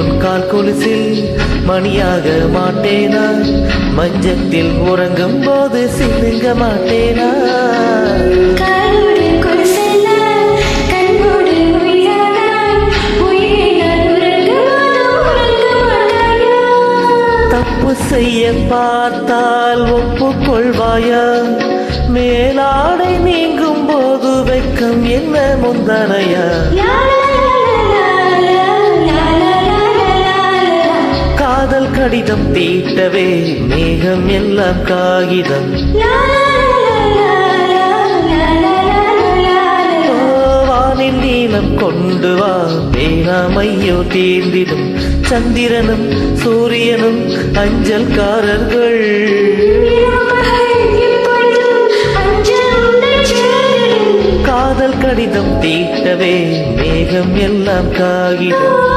பொன்கால் கொலுசில் மணியாக மாட்டேனா? மஞ்சத்தில் உறங்கும் போது சிந்துங்க மாட்டேனா? தப்பு செய்ய பார்த்தால் ஒப்புக்கொள்வாயா? மேலாடை நீங்கும் போது வெக்கம் என்ன முந்தனையா? கடிதம் தீட்டவே மேகம் எல்லாம் காகிதம். வானின் நீளம் கொண்டு வா பேராமையோ தீர்ந்திடும். சந்திரனும் சூரியனும் அஞ்சல்காரர்கள். காதல் கடிதம் தீட்டவே மேகம் எல்லாம் காகிதம்.